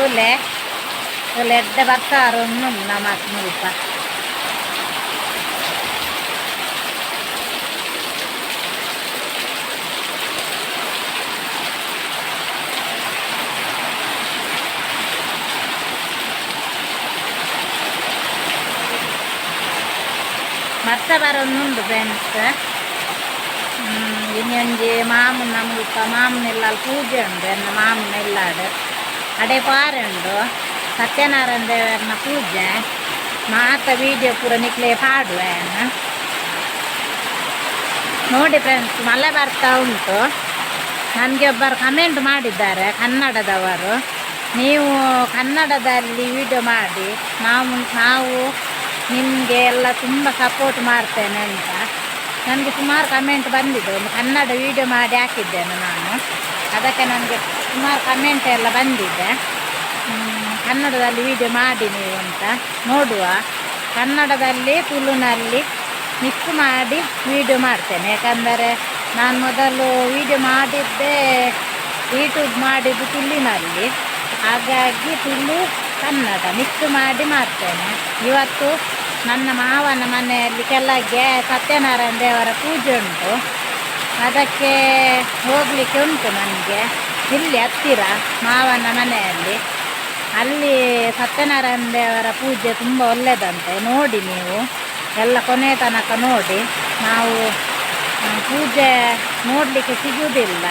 കിട്ടൂലേ ലെഡ് ഭർത്താറൊന്നും നമുക്ക് നോക്കാം. ഭർത്ത ಬರೋന്നുಂಟು ಫ್ರೆಂಡ್ಸ್ ಇನ್ನೊಂದು ಮಾಮನ ನಮ್ಗೆ ಮಾಮನೆಲ್ಲ ಪೂಜೆ ಉಂಟು എന്റെ മാമനെല്ലാട് ಅಡೆ ಪಾರೆ ಉಂಡು ಸತ್ಯನಾರಾಯಣ ದೇವರನ್ನ ಪೂಜೆ ಮಾತ ವಿಡಿಯೋ ಪೂರ ನಿಕ್ಲೆ ಪಾಡುವೆ ನೋಡಿ ಫ್ರೆಂಡ್ಸ್ ಮಳೆ ಬರ್ತಾ ಉಂಟು. ನನಗೆ ಒಬ್ಬರು ಕಮೆಂಟ್ ಮಾಡಿದ್ದಾರೆ, ಕನ್ನಡದವರು. ನೀವು ಕನ್ನಡದಲ್ಲಿ ವಿಡಿಯೋ ಮಾಡಿ, ನಾವು ನಾವು ನಿಮಗೆ ಎಲ್ಲ ತುಂಬ ಸಪೋರ್ಟ್ ಮಾಡ್ತೇನೆ ಅಂತ. ನನಗೆ ಸುಮಾರು ಕಮೆಂಟ್ ಬಂದಿದೆ, ಒಂದು ಕನ್ನಡ ವಿಡಿಯೋ ಮಾಡಿ ಹಾಕಿದ್ದೇನೆ ನಾನು. ಅದಕ್ಕೆ ನನಗೆ ಸುಮಾರು ಕಮೆಂಟ್ ಎಲ್ಲ ಬಂದಿದೆ. ಕನ್ನಡದಲ್ಲಿ ವಿಡಿಯೋ ಮಾಡಿ ನೀವು ಅಂತ. ನೋಡುವ. ಕನ್ನಡದಲ್ಲಿ ತುಳುನಲ್ಲಿ ಮಿಕ್ಸ್ ಮಾಡಿ ವಿಡಿಯೋ ಮಾಡ್ತೇನೆ. ಯಾಕಂದರೆ ನಾನು ಮೊದಲು ವಿಡಿಯೋ ಮಾಡಿದ್ದೆ ಯೂಟ್ಯೂಬ್ ಮಾಡಿದ್ದು ತುಳುನಲ್ಲಿ. ಹಾಗಾಗಿ ತುಳು ಕನ್ನಡ ಮಿಕ್ಸ್ ಮಾಡಿ ಮಾಡ್ತೇನೆ. ಇವತ್ತು ನನ್ನ ಮಾವನ ಮನೆಯಲ್ಲಿ ಕೆಳಗೆ ಸತ್ಯನಾರಾಯಣ ದೇವರ ಪೂಜೆ ಉಂಟು. ಅದಕ್ಕೆ ಹೋಗಲಿಕ್ಕೆ ಉಂಟು ನನಗೆ. ಇಲ್ಲಿ ಹತ್ತಿರ? ಮಾವನ ಮನೆಯಲ್ಲಿ. ಅಲ್ಲಿ ಸತ್ಯನಾರಾಯಣ ದೇವರ ಪೂಜೆ ತುಂಬ ಒಳ್ಳೆಯದಂತೆ ನೋಡಿ ನೀವು. ಎಲ್ಲ ಕೊನೆ ತನಕ ನೋಡಿ. ನಾವು ಪೂಜೆ ನೋಡಲಿಕ್ಕೆ ಸಿಗುವುದಿಲ್ಲ.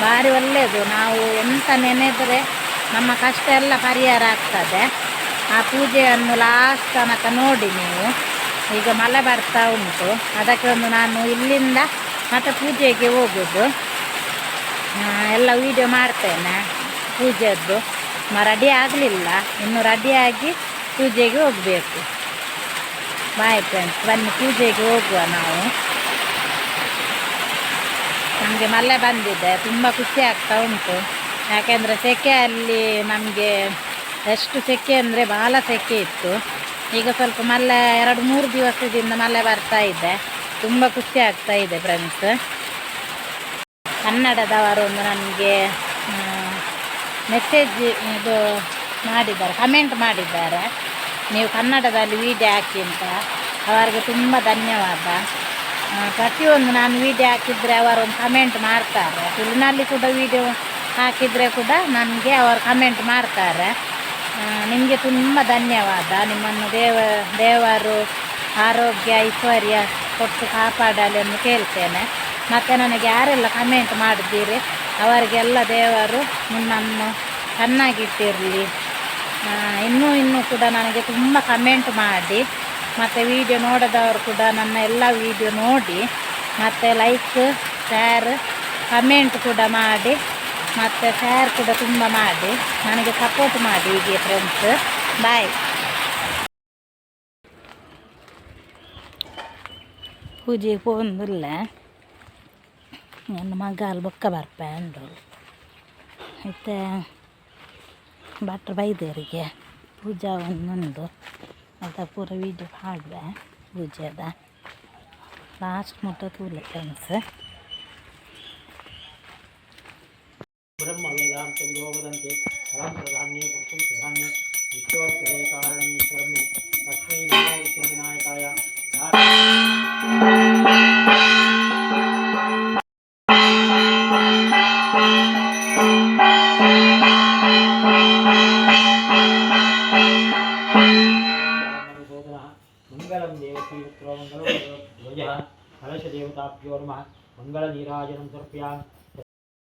ಭಾರಿ ಒಳ್ಳೆಯದು ನಾವು ಎಂತ ನೆನೆದರೆ ನಮ್ಮ ಕಷ್ಟ ಎಲ್ಲ ಪರಿಹಾರ ಆಗ್ತದೆ. ಆ ಪೂಜೆಯನ್ನು ಲಾಸ್ಟ್ ತನಕ ನೋಡಿ ನೀವು. ಈಗ ಮಳೆ ಬರ್ತಾ ಉಂಟು. ಅದಕ್ಕೆ ಒಂದು ನಾನು ಇಲ್ಲಿಂದ ಮತ್ತೆ ಪೂಜೆಗೆ ಹೋಗೋದು. ಎಲ್ಲ ವೀಡಿಯೋ ಮಾಡ್ತೇನೆ ಪೂಜೆದ್ದು. ರೆಡಿ ಆಗಲಿಲ್ಲ. ಇನ್ನು ರೆಡಿಯಾಗಿ ಪೂಜೆಗೆ ಹೋಗಬೇಕು. ಬಾಯ್ ಫ್ರೆಂಡ್ಸ್ ಬನ್ನಿ ಪೂಜೆಗೆ ಹೋಗುವ ನಾವು. ನಮಗೆ ಮಳೆ ಬಂದಿದೆ. ತುಂಬ ಖುಷಿ ಆಗ್ತಾ ಉಂಟು. ಯಾಕೆಂದರೆ ಸೆಕೆಯಲ್ಲಿ ನಮಗೆ ಎಷ್ಟು ಸೆಕೆ ಅಂದರೆ ಭಾಳ ಸೆಕೆ ಇತ್ತು. ಈಗ ಸ್ವಲ್ಪ ಮಳೆ ಎರಡು ಮೂರು ದಿವಸದಿಂದ ಮಳೆ ಬರ್ತಾ ಇದೆ. ತುಂಬ ಖುಷಿ ಆಗ್ತಾ ಇದೆ ಫ್ರೆಂಡ್ಸ್ ಕನ್ನಡದವರು ಒಂದು ನನಗೆ ಮೆಸೇಜ್ ಇದು ಮಾಡಿದ್ದಾರೆ ಕಮೆಂಟ್ ಮಾಡಿದ್ದಾರೆ. ನೀವು ಕನ್ನಡದಲ್ಲಿ ವೀಡಿಯೋ ಹಾಕಿ ಅಂತ. ಅವರಿಗೆ ತುಂಬ ಧನ್ಯವಾದ. ಪ್ರತಿಯೊಂದು ನಾನು ವೀಡಿಯೋ ಹಾಕಿದರೆ ಅವರೊಂದು ಕಮೆಂಟ್ ಮಾಡ್ತಾರೆ. ತುಳುನಲ್ಲಿ ಕೂಡ ವೀಡಿಯೋ ಹಾಕಿದರೆ ಕೂಡ ನನಗೆ ಅವರು ಕಮೆಂಟ್ ಮಾಡ್ತಾರೆ. ನಿಮಗೆ ತುಂಬ ಧನ್ಯವಾದ. ನಿಮ್ಮನ್ನು ದೇವ, ದೇವರು ಆರೋಗ್ಯ, ಐಶ್ವರ್ಯ ಕೊಟ್ಟು ಕಾಪಾಡಲಿ ಎಂದು ಕೇಳ್ತೇನೆ. ಮತ್ತು ನನಗೆ ಯಾರೆಲ್ಲ ಕಮೆಂಟ್ ಮಾಡಿದ್ದೀರಿ? ಅವರಿಗೆಲ್ಲ ದೇವರು ನನ್ನನ್ನು ಚೆನ್ನಾಗಿಟ್ಟಿರಲಿ. ಇನ್ನೂ ಇನ್ನೂ ಕೂಡ ನನಗೆ ತುಂಬ ಕಮೆಂಟ್ ಮಾಡಿ. ಮತ್ತು ವಿಡಿಯೋ ನೋಡದವರು ಕೂಡ ನನ್ನ ಎಲ್ಲ ವಿಡಿಯೋ ನೋಡಿ. ಮತ್ತು ಲೈಕ್ ಶೇರ್ ಕಮೆಂಟ್ ಕೂಡ ಮಾಡಿ. ಮತ್ತು ಶೇರ್ ಕೂಡ ತುಂಬ ಮಾಡಿ. ನನಗೆ ಸಪೋರ್ಟ್ ಮಾಡಿ ಹೀಗೆ ಫ್ರೆಂಡ್ಸ್ ಬಾಯ್ ಪೂಜೆಗೆ ಹೋಗಿಲ್ಲ ನನ್ನ ಮಗ ಅಲ್ಲಿ ಬೊಕ್ಕ ಬರ್ಪೆ ಅಂದು ಮತ್ತು ಭಟ್ರು ಬೈದೇರಿಗೆ ಪೂಜಾ ಒಂದೊಂದು ಅದ ಪೂರ ವೀಡಿಯೋ ಮಾಡಿದೆ ಪೂಜೆದ ಲಾಸ್ಟ್ ಮುಟ್ಟ ತೂಲೆ ಫ್ರೆಂಡ್ಸ್ ಬ್ರಹ್ಮ रुप्यां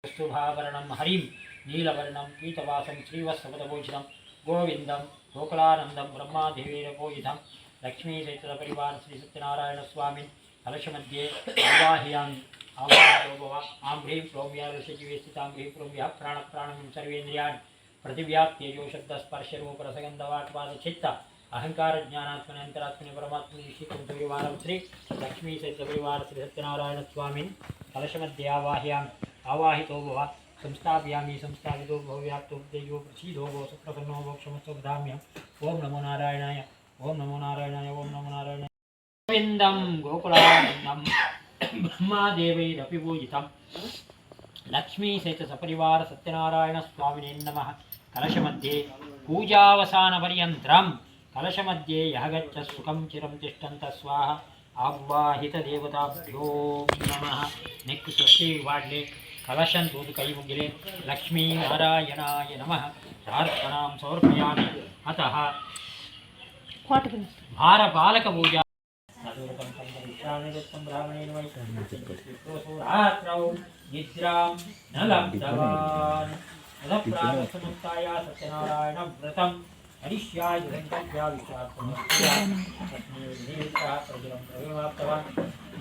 शुभाभरणं हरिं, नीलवर्णं, पीतवासं श्रीवत्सपदभूषितं गोविन्दं, गोकुलानन्दं ब्रह्माधिवीरपूजितं लक्ष्मीचैत्रपरिवार श्रीसत्यनारायणस्वामिन् कलशमध्ये आवाहयामि। आवाहयो भव आं ह्रीं प्रोम्या ऋषिजीवे स्थितां ह्रीं प्रोम्यः, प्राणप्राणं, सर्वेन्द्रियाणि पृथिव्याप्तेजोशब्दस्पर्शरूपरसगन्धवाक्पादचित्त अहङ्कारज्ञानात्मने, अन्तरात्मने, परमात्मनि श्रीकुन्तुरिवारं श्री लक्ष्मीचैत्रपरिवार श्रीसत्यनारायणस्वामिन् कलशमध्ये आवाह्याम् आवाहितो भव संस्थापयामि संस्थापितो भव व्याप्तो देयो प्रसीदो भो सुप्रसन्नो भो क्षमस्व वदाम्यहम् ॐ नमो नारायणाय ॐ नमो नारायणाय ॐ नमो नारायणाय गोविन्दं गोकुलानन्दं ब्रह्मादेवैरपि पूजितं लक्ष्मीसहित सपरिवार सत्यनारायणस्वामिने नमः कलशमध्ये पूजावसानपर्यन्त्रं कलशमध्ये यः गच्छ सुखं चिरं तिष्ठन्तः स्वाहा ఆవాహితదేవతాభ్యో నమ నెక్కు స్వస్తి వాడ్లే కలశం దూదు కై ముగిలే లక్ష్మీనారాయణాయ నమ ప్రార్థనాం సమర్పయామి అత భారపాలక పూజ నిద్రాం నలబ్ధవాన్ సత్యనారాయణ వ్రతం हरिश्याय दुरन्तव्या विश्वार्थः प्रजुलं प्रविमाप्तवान्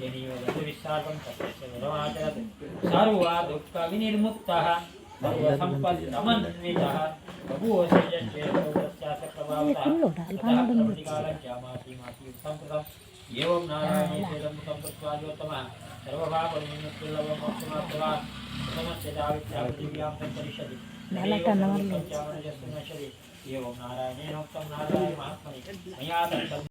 येनैव गतविस्तारं तस्य वरमाचरत् सर्वादुःखविनिर्मुक्तः सर्वसम्पन्नमन्वितः। एवं नारायणेशेदं सम्पृत्वाद्योत्तमः सर्वभावनिर्मुक्तिर्लभमोक्षमाप्तवान् प्रथमस्य चावित्या पृथिव्यां सम्परिषदि एवं नारायणेनोक्तं नारायण महात्मनि मया दत्तं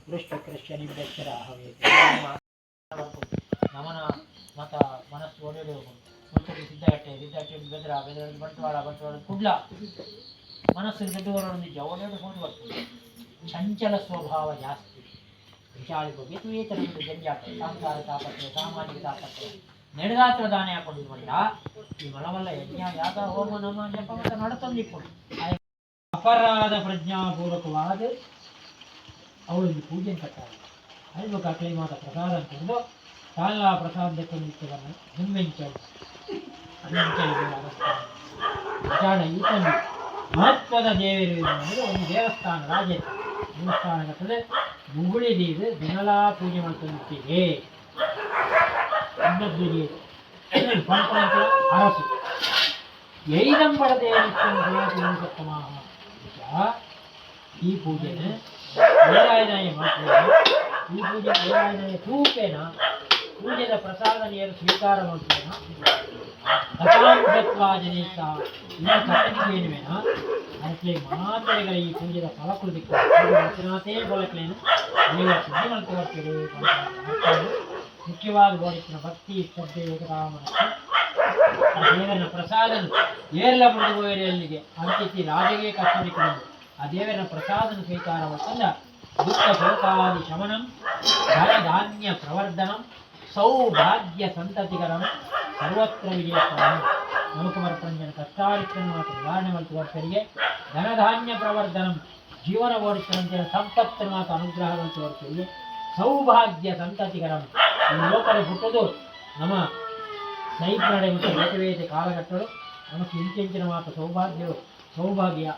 ವಿದಾಯ ಚ ವೃಷ್ಟಕೃಷ್ಯ ನಿಂಬಕ್ಷರಾಹವೇ ನಮನ ಮತ ಮನಸ್ಸು ಒಡೆದು ಮುತ್ತಡಿ ಸಿದ್ದಗಟ್ಟೆ ಸಿದ್ದಗಟ್ಟೆ ಬೆದ್ರ ಬೆದ್ರ ಬಂಟ್ವಾಳ ಬಂಟ್ವಾಳ ಕುಡ್ಲ ಮನಸ್ಸು ದೊಡ್ಡವರೊಂದಿಗೆ ಒಡೆದು ಹೋಗಿ ಬರ್ತದೆ ಚಂಚಲ ಸ್ವಭಾವ ಜಾಸ್ತಿ ವಿಚಾರಿಕ ವಿಪರೀತ ಜಂಜಾಟ ಸಂಸಾರ ತಾಪತ್ರೆ ಸಾಮಾಜಿಕ ತಾಪತ್ರೆ ನಡೆದಾತ್ರ ದಾನ ಹಾಕೊಂಡು ಮಾಡಿದ ಈ ಮಲಮಲ್ಲ ಯಜ್ಞ ಯಾಗ ಹೋಮ ನಮ ಜಪಮತ ನಡತಂದಿಕೊಂಡು ಅಪರಾಧ ಪ್ರಜ್ಞಾಪೂರ್ವಕವಾದ ಅವಳಿಗೆ ಪೂಜೆ ಕಟ್ಟಾರೆ ಅಲ್ವ ಕಟ್ಲೆ ಮಾತ ಪ್ರಸಾದ ಅಂತಂದು ತಾಲ ಪ್ರಸಾದಕ್ಕೆ ನಿತ್ಯವನ್ನು ಹಿಮ್ಮೆಂಚಲು ವಿಚಾರ ಈತೊಂದು ಮಹತ್ವದ ದೇವರು ಅನ್ನೋದು ಒಂದು ದೇವಸ್ಥಾನ ರಾಜ್ಯ ದೇವಸ್ಥಾನ ಕಟ್ಟದೆ ಮುಗುಳಿ ನೀರು ದಿನಲಾ ಪೂಜೆ ಮಾಡ್ಕೊಂಡಿರ್ತೀವಿ ಅನ್ನದ್ವಿಗೆ ಪಂಪಂತ ಅರಸು ಎೈದಂಬರದೇ ಸಪ್ತಮಾಹ ಈ ಪೂಜೆನ ವೇಲಾಯನಾಯ ಮಾಡ್ತಾರೆ ಈ ಪೂಜೆ ವೇಲಾಯನಾಯ ರೂಪೇಣ ಪೂಜೆದ ಪ್ರಸಾದ ನೀರು ಸ್ವೀಕಾರ ಮಾಡ್ತೇನ ದಶಾಂಶತ್ವಾಜನೇತ ಇನ್ನ ಕಟ್ಟಣಿಗೇನುವೇನ ಅದಕ್ಕೆ ಮಾತ್ರೆಗಳ ಈ ಪೂಜೆದ ಫಲ ಕೊಡಬೇಕು ರಚನಾತೇ ಬಳಕಲೇನು ದೇವರ ಶುದ್ಧಿ ಮಾಡ್ಕೊಳ್ತೀರಿ ಮುಖ್ಯವಾದ ಬೋಡಿಸಿನ ಭಕ್ತಿ ಶ್ರದ್ಧೆ ಏಕರಾಮನಕ್ಕೆ ಆ ದೇವರ ಪ್ರಸಾದನು ಏರ್ಲ ಮೃದುಗೋಯರಲ್ಲಿಗೆ ಅಂತಿಸಿ ರಾಜಗೆ ಕಷ್ಟಡಿಕೊಂಡು ಆ ದೇವರ ಪ್ರಸಾದನ ಸ್ವೀಕಾರ ಮಾಡ್ತಂದ ದುಃಖ ಶೋಕಾದಿ ಶಮನಂ, ಧನಧಾನ್ಯ ಪ್ರವರ್ಧನಂ, ಸೌಭಾಗ್ಯ ಸಂತತಿಗರಂ ಸರ್ವತ್ರ ವಿಜಯಕರಂ ನಮಕಮರ್ಪಂಜನ ಕಷ್ಟಾರಿತ್ರನ ಮಾತು ನಿವಾರಣೆ ಮಾಡ್ತುವರ್ತರಿಗೆ ಧನಧಾನ್ಯ ಪ್ರವರ್ಧನಂ, ಜೀವನ ಓಡಿಸುವಂತೆ ಸಂಪತ್ತಿನ ಮಾತು ಅನುಗ್ರಹವಂತವರ್ತರಿಗೆ ಸೌಭಾಗ್ಯ ಸಂತತಿಗರಂ ಈ ಲೋಕದ ಹುಟ್ಟುದು ನಮ್ಮ ನೈಪುಣೆ ಮತ್ತು ಲೋಕವೇದ ಕಾಲಘಟ್ಟಗಳು. ನಮಗೆ ಇಂಚಿಂಚಿನ ಮಾತು ಸೌಭಾಗ್ಯವು, ಸೌಭಾಗ್ಯ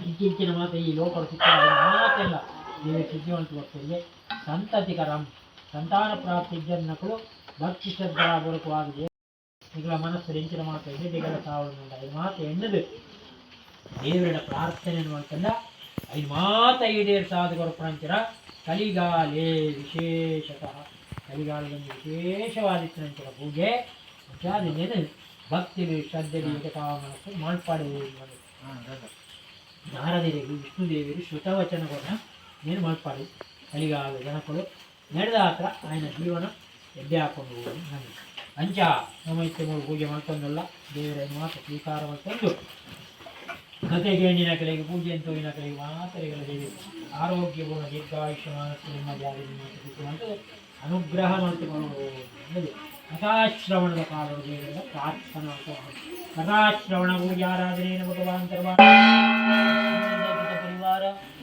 ಇಂಚಿಂಚಿನ ಮಾತು ಈ ಲೋಕದ ಸಿಕ್ಕ ಮಾತೆಲ್ಲ ಸಿದ್ಧಿವಂತವರ್ತರಿಗೆ ಸಂತತಿಕರಂ. ಸಂತಾನ ಪ್ರಾಪ್ತಿ ಜನಗಳು ಭಕ್ತಿ ಶ್ರದ್ಧಾಪೂರ್ವಕವಾಗಿದೆ ನಿಗಳ ಮನಸ್ಸು ಹೆಂಚಿನ ಮಾತು ಈಗಲ ಸಾವಳ ಐದು ಮಾತು ಎಣ್ಣದು ದೇವರಿನ ಪ್ರಾರ್ಥನೆ ಮಾಡ್ಕೊಂಡ ಐದು ಮಾತ ಈಡೇರು ಸಾಧುಗಳು ಪ್ರಾಂತರ ಕಲಿಗಾಲೇ ವಿಶೇಷತಃ. ಕಲಿಗಾಲದಲ್ಲಿ ವಿಶೇಷವಾದಿತ್ತಂಚರ ಪೂಜೆ. ಮುಂಚಾದಿನೇನು ಭಕ್ತಿ ಶ್ರದ್ಧೆ ಕಾವ ಮನಸ್ಸು ಮಾಳ್ಪಾಡು ವಿಷ್ಣು ವಿಷ್ಣುದೇವಿಯರು ಶ್ರುತವಚನಗಳನ್ನ ನಿರ್ಮಲ್ಪಡಿ ಅಲಿಗಾದ ಜನಕರು ನಡೆದ ಹತ್ರ ಆಯನ ಜೀವನ ಎದ್ದೆ ಹಾಕೊಂಡು ಹೋಗಿ ನಂಗೆ ಅಂಚ ನಮ್ಮ ಪೂಜೆ ಮಾಡ್ಕೊಂಡಲ್ಲ, ದೇವರ ಮಾತ್ರ ಸ್ವೀಕಾರ ಮಾಡ್ಕೊಂಡು ಗತೆಗೇಣಿನ ಕಲೆಗೆ ಪೂಜೆ ಅಂತೋಗಿನ ಕಲೆಗೆ ಮಾತ್ರ ಹೇಳಿ. ಆರೋಗ್ಯ ಗುಣ, ದೀರ್ಘಾಯುಷ್ಯಮಾನ ನಿಮ್ಮದೇ ಆಗಿದೆ ಅಂತ ಅನುಗ್ರಹ ಮಾಡಿಕೊಂಡು ಕಥಾಶ್ರವಣದ ಕಾಲದ ದೇವರಿಂದ ಪ್ರಾರ್ಥನಾ ಕಥಾಶ್ರವಣ ಪೂಜಾರಾಧನೆಯನ್ನು ಭಗವಾನ್ ಸರ್ವ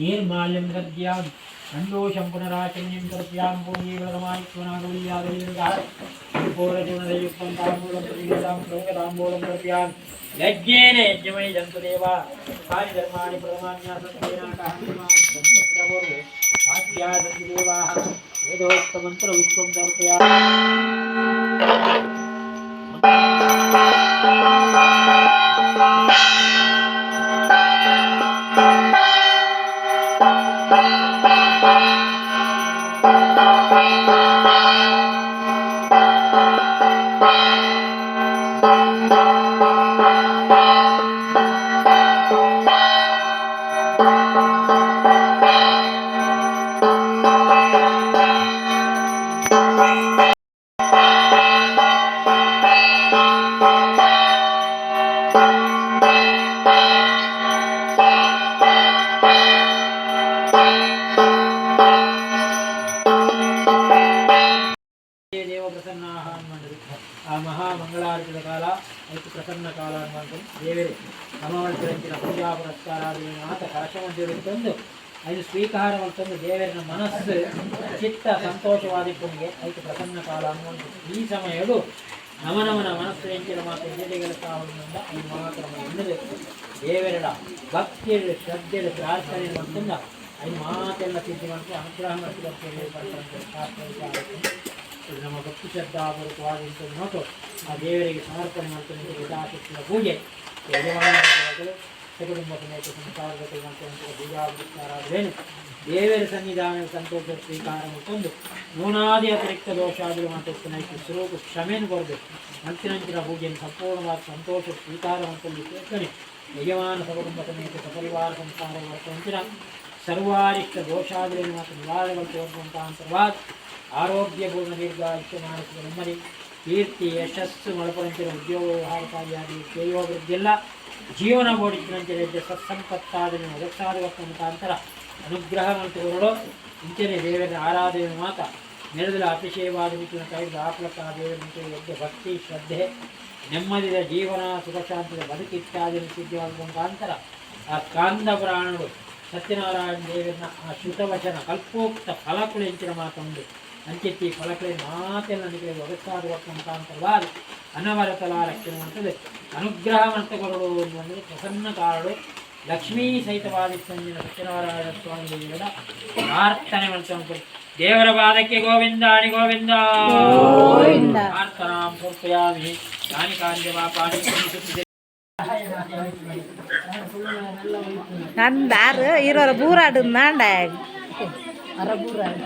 निर्माल्यं गद्यां सन्तोषं पुनराचमनीं कर्त्यां पूर्णीवरमायित्वनागुल्यादयुक्तं ताम्बूलं प्रतिगतां प्रमुखताम्बूलं कर्त्यां यज्ञेन यज्ञमयि जन्तु देवा कानि धर्माणि प्रथमान्यासत्तेनाकहन्यमापूर्वे खाद्यादन्ति देवाः वेदोक्तमन्त्रविश्वं ಕಳಶಮಂದಿರುತ್ತಂದು ಅದು ತಂದು ದೇವರಿನ ಮನಸ್ಸು ಚಿತ್ತ ಸಂತೋಷವಾದಿಪ್ಪನಿಗೆ ಐದು ಪ್ರಸನ್ನ ಕಾಲ ಅನ್ನುವಂಥದ್ದು. ಈ ಸಮಯವು ನಮನಮನ ಮನಸ್ಸು ಹೆಂಚಿನ ಮಾತು ಎದೆಗಳ ಕಾವಲಿನಿಂದ ಈ ಮಹಾಕ್ರಮ ಎನ್ನಬೇಕು ದೇವರ ಭಕ್ತಿಯಲ್ಲಿ, ಶ್ರದ್ಧೆಯಲ್ಲಿ ಪ್ರಾರ್ಥನೆ ಅಂತಂದ ಐದು ಮಾತೆಲ್ಲ ಸಿದ್ಧಿ ಮಾಡಿ ಅನುಗ್ರಹ ನಮ್ಮ ಭಕ್ತಿ ಶ್ರದ್ಧಾಪೂರ್ವಕವಾದಂಥದ್ದು ನೋಟು ಆ ದೇವರಿಗೆ ಸಮರ್ಪಣೆ ಮಾಡ್ತಕ್ಕಂಥ ಪೂಜೆ. ಯಜಮಾನರು ಪೂಜಾಪುರಸ್ಕಾರಾದರೇನು ದೇವರ ಸನ್ನಿಧಾನ ಸಂತೋಷ ಸ್ವೀಕಾರ ಮುಟ್ಟೊಂದು ನೂನಾದಿ ಅತಿರಿಕ್ತ ದೋಷ ಆದರೂ ಮಾತಾಡ್ತಾನೆ ಸ್ವರೂಪ ಕ್ಷಮೆಯನ್ನು ಕೊಡಬೇಕು. ಮಂಚಿನಂಚಿನ ಪೂಜೆಯನ್ನು ಸಂಪೂರ್ಣವಾದ ಸಂತೋಷ ಸ್ವೀಕಾರ ಅಂತಲ್ಲಿ ಕೇಳ್ತಾನೆ. ಯಜಮಾನ ಸಕುಟುಂಬ ಸಮೇತ ಸಪರಿವಾರ ಸಂಸಾರ ವರ್ತವಂಚಿನ ಸರ್ವಾರಿಷ್ಟ ದೋಷಾದಿಗಳನ್ನು ಮತ್ತು ನಿವಾರಣೆಗಳು ತೋರುವಂತಹ ಅಂತರ್ವಾದ ಆರೋಗ್ಯಪೂರ್ಣ ದೀರ್ಘಾಯುಷ್ಯ ಮಾನಸಿಕ ನೆಮ್ಮದಿ ಕೀರ್ತಿ ಯಶಸ್ಸು ಮಳಪರಂತಿನ ಉದ್ಯೋಗ ವ್ಯವಹಾರಕ್ಕಾಗಿ ಶ್ರೇಯೋಭಿವೃದ್ಧಿಯೆಲ್ಲ ಜೀವನ ಓಡಿಸಿದಂತೆ ಸತ್ಸಂಪತ್ತಾದನೆ ಒದಗಿಸಾದ ಮುಖಾಂತರ ಅನುಗ್ರಹ ಮತ್ತು ಹೊರಡು ಇಂಚನೆ ದೇವರ ಆರಾಧನೆ ಮಾತ ನೆಲದಲ್ಲಿ ಅತಿಶಯವಾದ ರೀತಿಯ ಕೈಗೆ ಆಪ್ಲಕ ದೇವರ ಭಕ್ತಿ, ಶ್ರದ್ಧೆ, ನೆಮ್ಮದಿಯ ಜೀವನ, ಸುಖ, ಶಾಂತಿಯ ಸಿದ್ಧವಾದ ಮುಖಾಂತರ ಆ ಕಾಂದ ಪ್ರಾಣಗಳು ಸತ್ಯನಾರಾಯಣ ದೇವರನ್ನ ಆ ಶ್ರುತವಚನ, ಕಲ್ಪೋಕ್ತ ಫಲಕುಳೆಂಚಿನ ಮಾತೊಂದು ಅಂತ್ಯಕ್ಕೆ ಫಲಕಳೆ ಮಾತೆಲ್ಲ ನನಗೆ ಒಗತ್ತಾಗುವಂತಹ ಅನವರತಲ ರಕ್ಷಣೆ ಮಾಡ್ತದೆ ಅನುಗ್ರಹವಂತಗಳು ಅಂದರೆ ಪ್ರಸನ್ನ ಕಾರಡು ಲಕ್ಷ್ಮೀ ಸಹಿತವಾದಿತ್ತಂದಿನ ಸತ್ಯನಾರಾಯಣ ಸ್ವಾಮಿ ದೇವರ ಪ್ರಾರ್ಥನೆ ಮಾಡ್ತಾ ದೇವರ ಪಾದಕ್ಕೆ ಗೋವಿಂದಾಣಿ ಗೋವಿಂದ. ಪ್ರಾರ್ಥನಾ ಸಮರ್ಪಯಾಮಿ ಕಾಣಿ ಕಾರ್ಯ ಪಾಣಿ ನಂದಾರು ಇರೋರ ಬೂರಾಡು ನಾಂಡ ಅರ ಬೂರಾಡು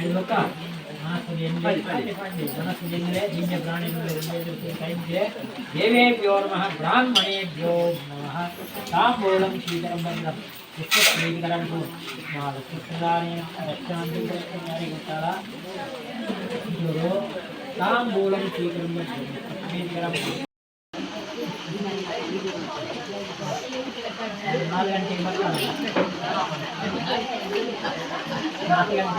ಐವತ್ತ ದಿವ್ಯ ಪ್ರಾಣಿಗಳು ದೇವೇಭ್ಯೋ ನಮಃ ಬ್ರಾಹ್ಮಣೇಭ್ಯೋ ನಮಃ ತಾಂಬೂಲಂ ಶ್ರೀಕರಂ ಬಂದ್ರಂ ವಿಶ್ವಶ್ರೀಕರಂ ಕೃಷ್ಣದಾನಿ ರಕ್ಷಣಾಂತಿ ಯಾರಿಗೆ ಗೊತ್ತಲ್ಲ ಇವರು ತಾಂಬೂಲಂ ಶ್ರೀಕರಂ ಶ್ರೀಕರಂ ನಾಲ್ಕು Hmm.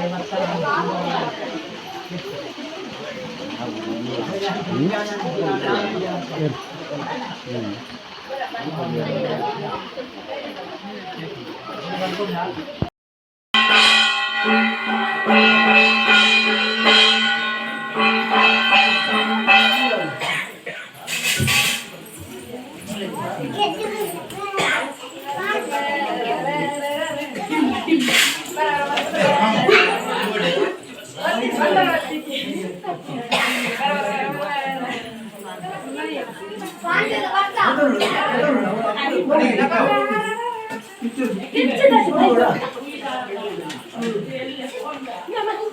hmm? ಬಂದು